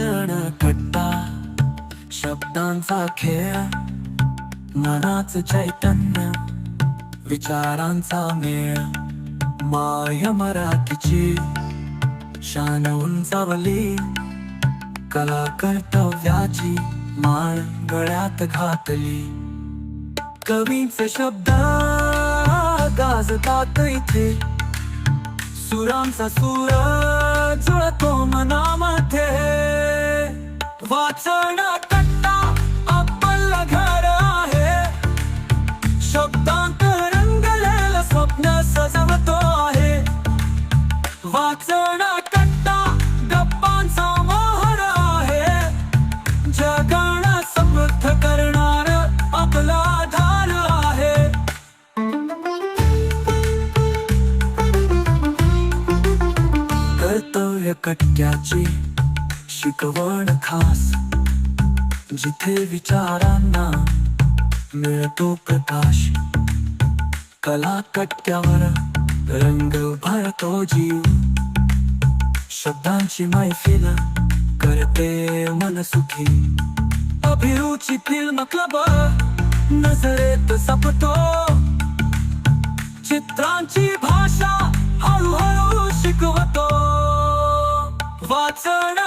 क्षण कट्टा शब्दांचा खेळ मनाच चैतन्य विचारांचा मेळ. माय मराठीची शान उंचावली. कला कर्तव्याची माळ गळ्यात घातली. कवीचे शब्द गाजतात इथे. सुरांचा सुरा जुळतो मनामध्ये. वाचन कर्तव्य शिकवण खास जिथे विचारांना मिळतो प्रकाश. कला कट्ट्यावर रंग भरतो जीव. शब्दांची मैफिल करते मन सुखी. अभिरुची फिल्म क्लब नजरेत सपतो. चित्रांची भाषा हळूहळू शिकवतो. वाचन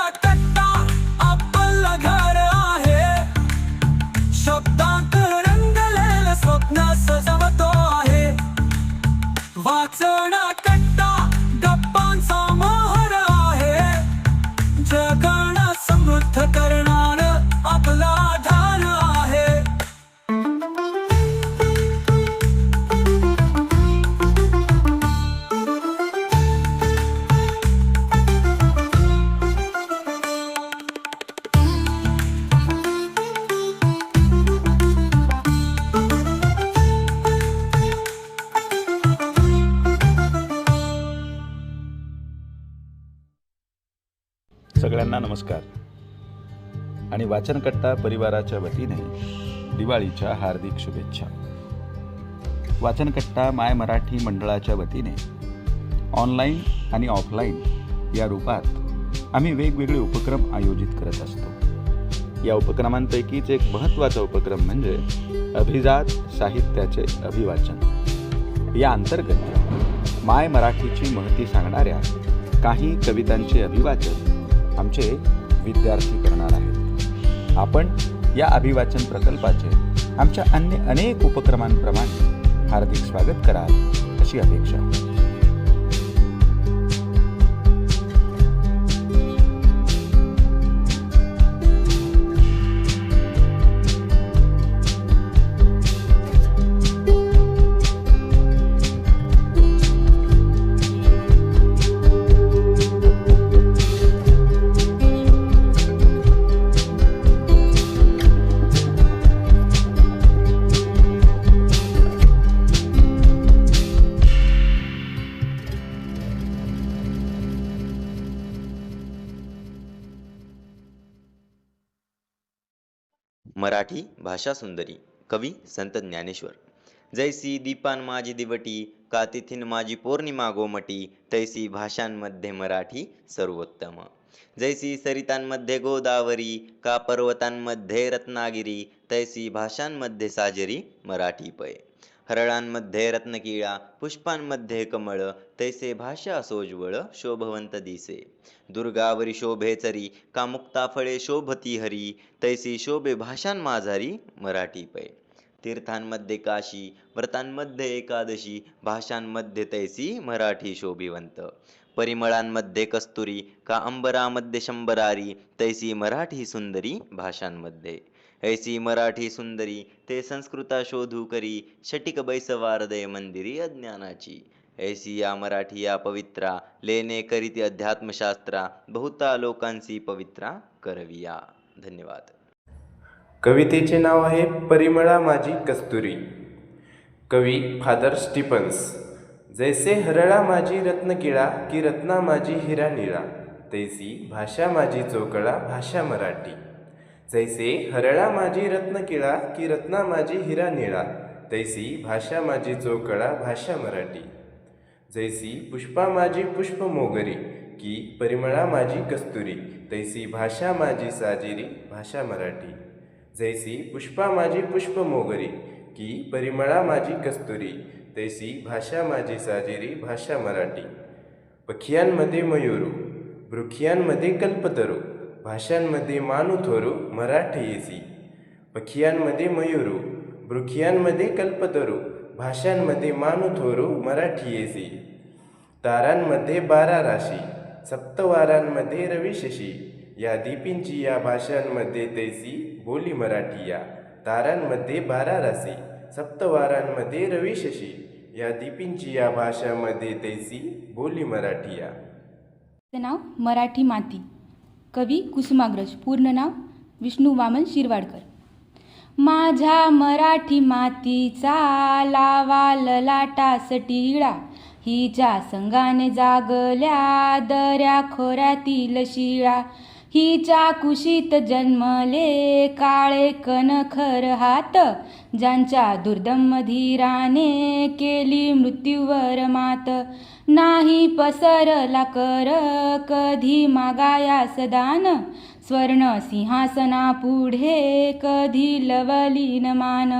सगळ्यांना नमस्कार. आणि वाचनकट्टा परिवाराच्या वतीने दिवाळीच्या हार्दिक शुभेच्छा. वाचनकट्टा माय मराठी मंडळाच्या वतीने ऑनलाईन आणि ऑफलाईन या रूपात आम्ही वेगवेगळे उपक्रम आयोजित करत असतो. या उपक्रमांपैकीच एक महत्त्वाचा उपक्रम म्हणजे अभिजात साहित्याचे अभिवाचन. या अंतर्गत माय मराठीची महती सांगणाऱ्या काही कवितांचे अभिवाचन आमचे विद्यार्थी करणार आहेत. आपण या अभिवाचन प्रकल्पाचे आमच्या अन्य अनेक उपक्रमांप्रमाणे हार्दिक स्वागत कराल अशी अपेक्षा मराठी भाषा सुंदरी कवी संत ज्ञानेश्वर. जैसी दीपान माझी दिवटी का तिथीन माझी पौर्णिमा गोमटी तैसी भाषांमध्ये मराठी सर्वोत्तम. जैसी सरितांमध्ये गोदावरी का पर्वतांमध्ये रत्नागिरी तैसी भाषांमध्ये साजरी मराठी पय हरळांमध्ये रत्नकिळा पुष्पांमध्ये कमळ तैसे भाषा सोज्वळ शोभवंत दिसे. दुर्गावरी शोभे चरी का मुक्ता फळे शोभती हरी तैसी शोभे भाषां माझारी मराठी पै. तीर्थांमध्ये काशी व्रतांमध्ये एकादशी भाषांमध्ये तैसी मराठी शोभिवंत. परिमळांमध्ये कस्तुरी का अंबरामध्ये शंभरारी तैसी मराठी सुंदरी भाषांमध्ये. ऐसी मराठी सुंदरी ते संस्कृता शोधू करी शटिक बैसवारदय मंदिरी अज्ञानाची. ऐसी या मराठी या पवित्रा लेणे करीत अध्यात्मशास्त्रा बहुता लोकांची पवित्रा करविया. धन्यवाद. कवितेचे नाव आहे परिमळा माझी कस्तुरी. कवी फादर स्टीफन्स जैसे हरळा माझी रत्नकिळा की रत्ना माझी हिरा निळा तैसी भाषा माझी चोकळा भाषा मराठी. जैसे हरळा माझी रत्नकिळा की रत्ना माझी हिरा निळा तैसी भाषा माझी चोकळा भाषा मराठी. जैसी पुष्पा माझी पुष्प मोगरी की परिमळा माझी कस्तुरी तैसी भाषा माझी साजिरी भाषा मराठी. जैसी पुष्पा माझी पुष्प मोगरी की परिमळा माझी कस्तुरी तैसी भाषा माझी साजिरी भाषा मराठी. पखियांमध्ये मयुरू वृखियांमध्ये कल्पतरू भाषांमध्ये मानुथोरू मराठी येसी पखियांमध्ये मयूरू वृखियांमध्ये कल्पतरू भाषांमध्ये मानुथोरू मराठी येसी तारांमध्ये बारा राशी सप्तवारांमध्ये रविशशी या दीपींची या भाषांमध्ये तैसी बोली मराठी या तारांमध्ये बारा राशी सप्तवारांमध्ये रविशशी या दीपींची या भाषामध्ये तैसी बोली मराठी या. नाव मराठी माती. कवी कुसुमाग्रज पूर्ण नाव विष्णू वामन शिरवाडकर. माझ्या मराठी मातीचा लावा ललाटा सटिळा हिच्या संगाने जागल्या दऱ्या खोऱ्यातील शिळा. हिच्या कुशीत जन्मले काळे कनखर हात. ज्यांच्या दुर्दम धीराने केली मृत्यूवर मात. नाही पसरला कर कधी मागाया सदान स्वर्ण सिंहासना पुढे कधी लवलीन मान.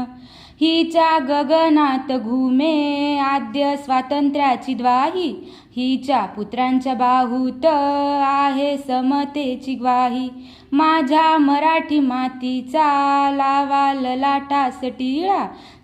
हिच्या गगनात घुमे आद्य स्वातंत्र्याची द्वाही. हिच्या पुत्रांच्या बाहूत आहे समतेची ग्वाही. माझ्या मराठी मातीचा लावा ललाटास टिळा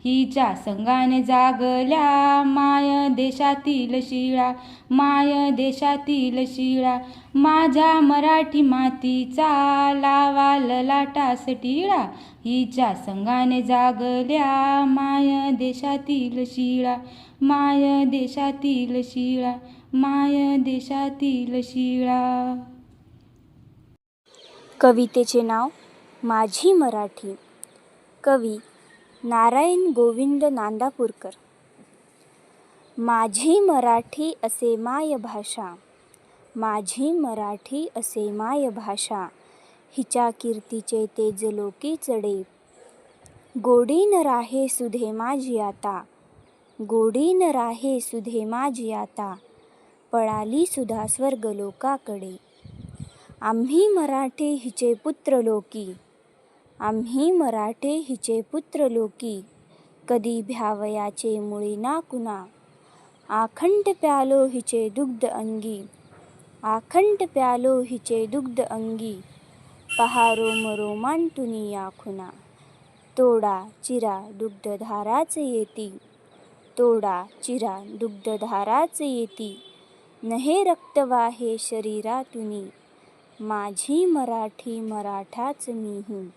हिच्या संगाने जागल्या माय देशातील शिळा माय देशातील शिळा. माझ्या मराठी मातीचा लावा ललाटास टिळा हिच्या संगाने जागल्या माय देशातील शिळा माय देशातील शिळा माय देशातील शिळा. कवितेचे नाव माझी मराठी. कवी नारायण गोविंद नांदापूरकर. माझी मराठी असे माय भाषा. माझी मराठी असे माय भाषा. हिच्या कीर्तीचे तेजलोकी चढे. गोडी न राहे सुधे माझी आता. गोडी न राहे सुधे माझी आता. पळाली सुधा स्वर्गलोकाकडे आम्ही मराठे हिचे पुत्र लोकी. आम्ही मराठे हिचे पुत्र लोकी. कधी भ्यावयाचे मुळी ना कुणा. आखंड प्यालो हिचे दुग्ध अंगी. आखंड प्यालो हिचे दुग्ध अंगी. पहारो मरो मांटुनी या खुना तोडा चिरा दुग्धधाराच येती. तोडा चिरा दुग्धधाराच येती. नहे रक्तवाहे शरीरातुनी. माझी मराठी मराठाच मीही.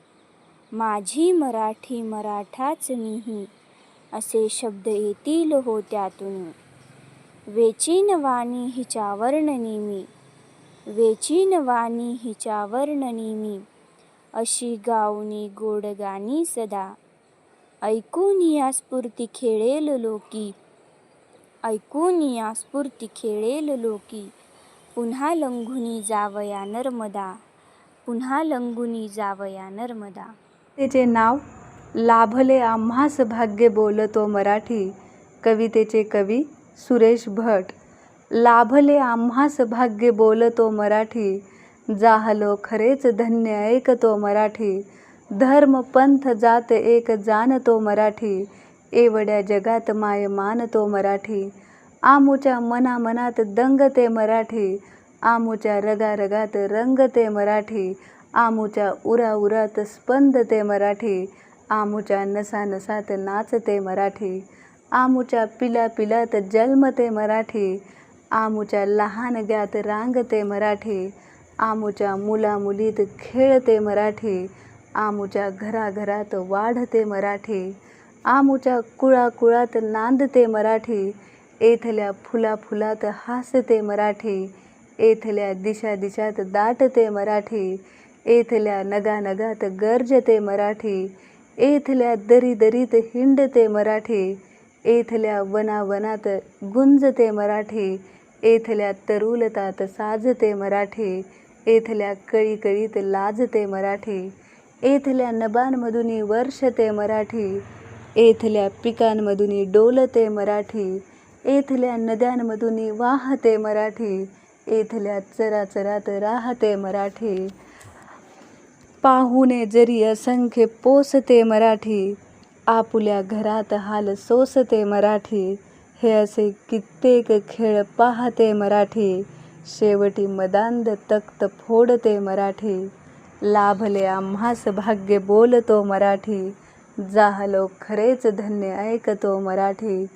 माझी मराठी मराठाच मीही. असे शब्द येतील हो त्यातून. वेचीन वाणी हिच्या वर्णनी मी वेचीन वाणी हिच्या वर्णनी मी अशी गावनी गोडगाणी सदा. ऐकून या स्फूर्ती खेळेल लोकी. ऐकून या स्फूर्ती खेळेल लोकी. पुन्हा लंघुनी जावया नर्मदा पुन्हा लंघुनी जावया नर्मदा. त्याचे नाव लाभले आम्हास भाग्य बोलतो मराठी कवितेचे कवी सुरेश भट. लाभले आम्हास भाग्य बोलतो मराठी जाहलो खरेच धन्य ऐकतो मराठी. धर्म पंथ जात एक जाणतो मराठी एवढ्या जगात माय मानतो मराठी. आमुच्या मना मनात दंगते मराठी आमुच्या रगा रगात रंगते मराठी आमुच्या उरा उरात स्पंदते मराठी आमुच्या नसा नसात नाचते मराठी आमुच्या पिला पिलात जन्मते मराठी आमुच्या लहान ग्यात रांगते मराठी आमुच्या मुला मुलीत खेळते मराठी आमुच्या घराघरात वाढते मराठी आमुच्या कुळा कुळात नांदते मराठी येथल्या फुला फुलात हासते मराठी येथल्या दिशा दिशात दाटते मराठी येथल्या नगा नगात गर्जते मराठी एथल्या दरी दरीत हिंडते मराठी येथल्या वनावनात गुंजते मराठी येथल्या तरुलतात साजते मराठी येथल्या कळी कळीत लाजते मराठी येथल्या नबांमधून वर्षते मराठी येथल्या पिकांमधून डोलते मराठी येथल्या नद्यांमधून वाहते मराठी. येथल्या चराचरात राहते मराठी. पाहुणे जरी असंख्य पोसते मराठी आपुल्या घरात हाल सोसते मराठी. हे असे कित्येक खेळ पाहते मराठी. शेवटी मदांध तख्त फोडते मराठी. लाभले आम्हास भाग्य बोलतो मराठी. जाहलो खरेच धन्य ऐकतो मराठी.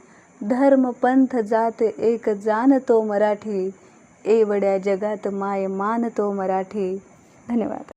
धर्म पंथ जात एक जाणतो मराठी. एवढ्या जगात माय मानतो मराठी. धन्यवाद.